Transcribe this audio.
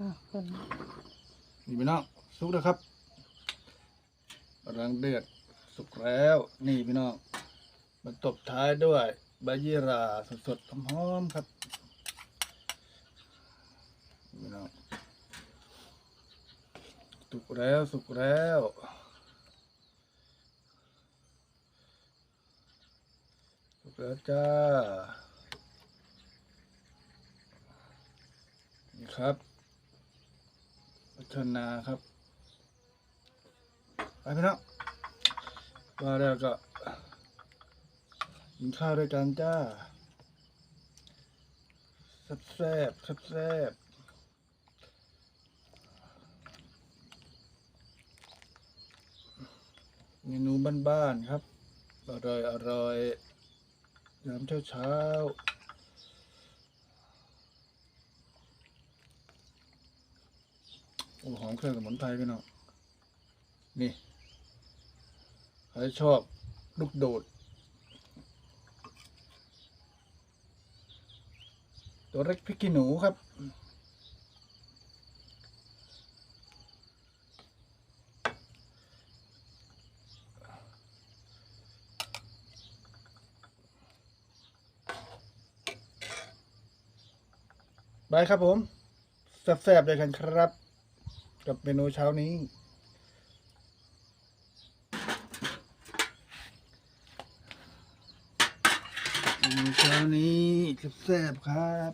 อะคนนี่พี่น้องสุกแล้วครับกำลังเดือดสุกแล้ว นี่พี่น้องมาตบท้ายด้วยใบยี่หราสดๆหอมๆครับพี่น้องสุกแล้วสุกแล้วสุกแล้วจ้านี่ครับ พัฒนาครับไปพี่น้องว่าแล้วก็กินข้าวด้วยกันจ้าแซ่บแซ่บแซ่บเมนูบ้านๆครับ อร่อยอร่อยยามเช้าเช้าๆโอ้หอมเครื่องสมุนไพรพี่น้องนี่ใครชอบลูกโดด ตัวเล็กพริกขี้หนูครับไปครับผมแซ่บๆเลยกันครับ กับเมนูเช้านี้ เมนูเช้านี้แซ่บๆครับ